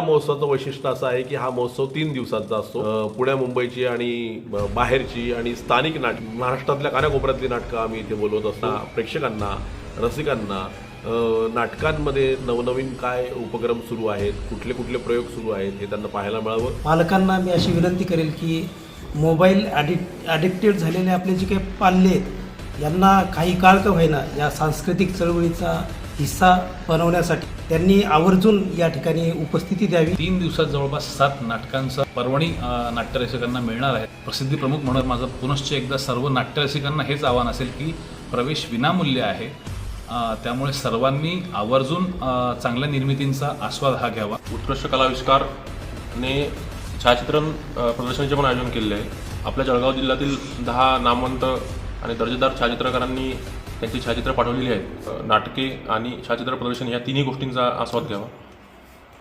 महोत्सवाचं वैशिष्ट्य असं आहे की हा महोत्सव तीन दिवसांचा असतो. पुण्या मुंबईची आणि बाहेरची आणि स्थानिक नाटक महाराष्ट्रातल्या कानाकोपऱ्यातली नाटकं आम्ही इथे बोलवत असता. प्रेक्षकांना रसिकांना नाटकांमध्ये नवनवीन काय उपक्रम सुरू आहेत कुठले कुठले प्रयोग सुरू आहेत हे त्यांना पाहायला मिळावं. पालकांना मी अशी विनंती करेल की मोबाईल ॲडिक्ट ॲडिक्टेड झालेले आपले जे काही पाल्ले आहेत यांना काही काळ का होईना या सांस्कृतिक चळवळीचा हिस्सा बनवण्यासाठी त्यांनी आवर्जून या ठिकाणी उपस्थिती द्यावी. तीन दिवसात जवळपास सात नाटकांचा पर्वणी नाट्यरसिकांना मिळणार आहे. प्रसिद्धी प्रमुख म्हणून माझं पुनश्च एकदा सर्व नाट्यरसिकांना हेच आव्हान असेल की प्रवेश विनामूल्य आहे. त्यामुळे सर्वांनी आवर्जून चांगल्या निर्मितींचा आस्वाद हा घ्यावा. उत्कृष्ट कलाविष्कारने छायाचित्रण प्रदर्शनाचे पण आयोजन केलेले आहे. आपल्या जळगाव जिल्ह्यातील दहा नामवंत आणि दर्जेदार छायाचित्रकारांनी त्यांची छायाचित्र पाठवलेली आहेत. नाटके आणि छायाचित्र प्रदर्शन या तिन्ही गोष्टींचा आस्वाद घ्यावा.